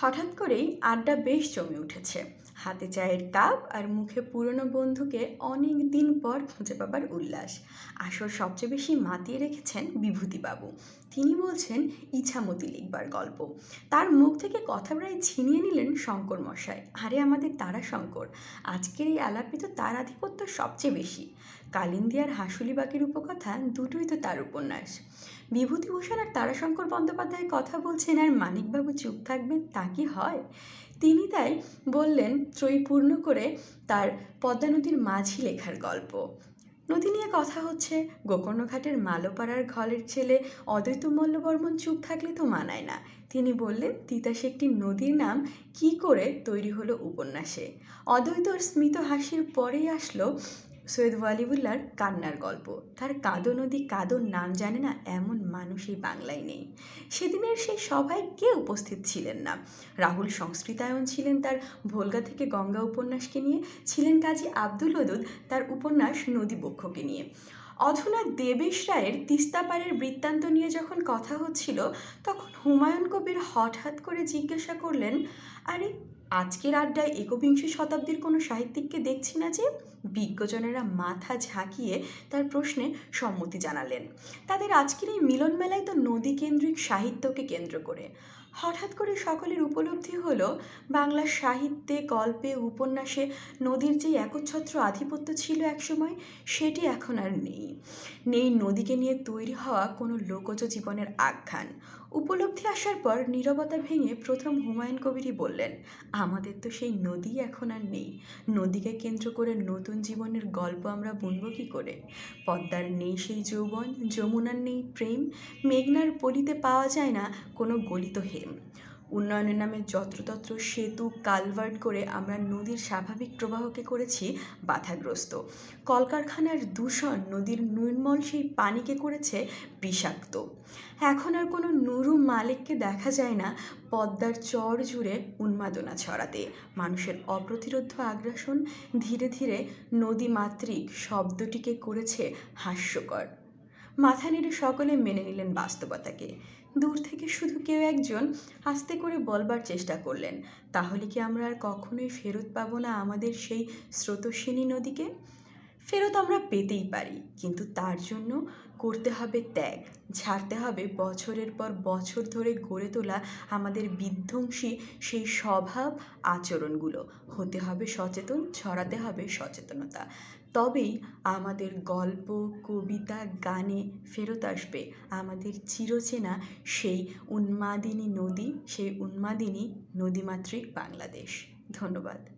হঠাৎ করেই আড্ডা বেশ জমে উঠেছে। হাতে চায়ের কাপ আর মুখে পুরনো বন্ধুকে অনেক দিন পর খুঁজে পাবার উল্লাস। আসর সবচেয়ে বেশি মাতিয়ে রেখেছেন বিভূতিবাবু। তিনি বলছেন, ইছামতি লিখবার গল্প। তার মুখ থেকে কথা প্রায় ছিনিয়ে নিলেন শঙ্কর মশাই। আরে আমাদের তারা শঙ্কর, আজকের এই আলাপে তো তার আধিপত্য সবচেয়ে বেশি। কালিন্দিয়ার হাসুলিবাগের উপকথা দুটোই তো তার উপন্যাস। বিভূতিভূষণ আর তারাশঙ্কর বন্দ্যোপাধ্যায় কথা বলছেন আর মানিকবাবু চুপ থাকবেন তা কি হয়? তিনি তাই বললেন ত্রয়ী পূর্ণ করে তার পদ্মা নদীর মাঝি লেখার গল্প। নদী নিয়ে কথা হচ্ছে, গোকর্ণঘাটের মালোপাড়ার ঘরের ছেলে অদ্বৈত মল্লবর্মন চুপ থাকলে তো মানায় না। তিনি বললেন তিতাসে একটি নদীর নাম কি করে তৈরি হলো উপন্যাসে? অদ্বৈতর স্মিত হাসির পরেই আসলো সৈয়দ ওয়ালিউল্লার কান্নার গল্প। তার কাদো নদী কাদোর নাম জানে না এমন মানুষ এই বাংলায় নেই। সেদিনের সেই সভায় কে উপস্থিত ছিলেন না? রাহুল সংস্কৃতায়ন ছিলেন তার ভোলগা থেকে গঙ্গা উপন্যাসকে নিয়ে, ছিলেন কাজী আব্দুল ওদুদ তার উপন্যাস নদীবক্ষকে নিয়ে। অধুনা দেবেশ রায়ের তিস্তাপাড়ের বৃত্তান্ত নিয়ে যখন কথা হচ্ছিল, তখন হুমায়ুন কবির হঠাৎ করে জিজ্ঞাসা করলেন, আরে আজকের আড্ডায় একবিংশ শতাব্দীর কোনো সাহিত্যিককে দেখছি না যে বিজ্ঞজনেরা মাথা ঝাঁকিয়ে তার প্রশ্নে সম্মতি জানালেন। তাদের আজকের এই মিলন মেলায় তো নদী কেন্দ্রিক সাহিত্যকে কেন্দ্র করে। হঠাৎ করে সকলের উপলব্ধি হলো, বাংলা সাহিত্যে, গল্পে, উপন্যাসে নদীর যে একচ্ছত্র আধিপত্য ছিল একসময়, সেটি এখন আর নেই। নেই নদীকে নিয়ে তৈরি হওয়া কোনো লোকজ জীবনের আখ্যান। উপলব্ধি আসার পর নীরবতা ভেঙে প্রথম হুমায়ুন কবিরই বললেন, আমাদের তো সেই নদী এখন আর নেই। নদীকে কেন্দ্র করে নতুন জীবনের গল্প আমরা বুনব কী করে? পদ্মার নেই সেই যৌবন, যমুনার নেই প্রেম, মেঘনার পলিতে পাওয়া যায় না কোনো গলিত হেম। উন্নয়নের নামে যত্রতত্র সেতু, কালভার্ট করে আমরা নদীর স্বাভাবিক প্রবাহকে করেছি বাধাগ্রস্ত। কলকারখানার দূষণ নদীর নির্মল সেই পানিকে করেছে বিষাক্ত। এখন আর কোনো নুরু মালিককে দেখা যায় না পদ্মার চর জুড়ে উন্মাদনা ছড়াতে। মানুষের অপ্রতিরোধ্য আগ্রাসন ধীরে ধীরে নদীমাতৃক শব্দটিকে করেছে হাস্যকর। মাথা নেড়ে সকলে মেনে নিলেন বাস্তবতাকে। দূর থেকে শুধু কেউ একজন আস্তে করে বলবার চেষ্টা করলেন, তাহলে কি আমরা আর কখনোই ফেরত পাবো না আমাদের সেই স্রোতস্বিনী নদীকে? ফেরত আমরা পেতেই পারি। কিন্তু তার জন্য করতে হবে ত্যাগ। ছাড়তে হবে বছরের পর বছর ধরে গড়ে তোলা আমাদের বিধ্বংসী সেই স্বভাব আচরণগুলো। হতে হবে সচেতন, ছড়াতে হবে সচেতনতা। তবেই আমাদের গল্প, কবিতা, গানে ফেরত আসবে। আমাদের চিরচেনা সেই উন্মাদিনী নদী, সেই উন্মাদিনী নদীমাতৃক বাংলাদেশ। ধন্যবাদ।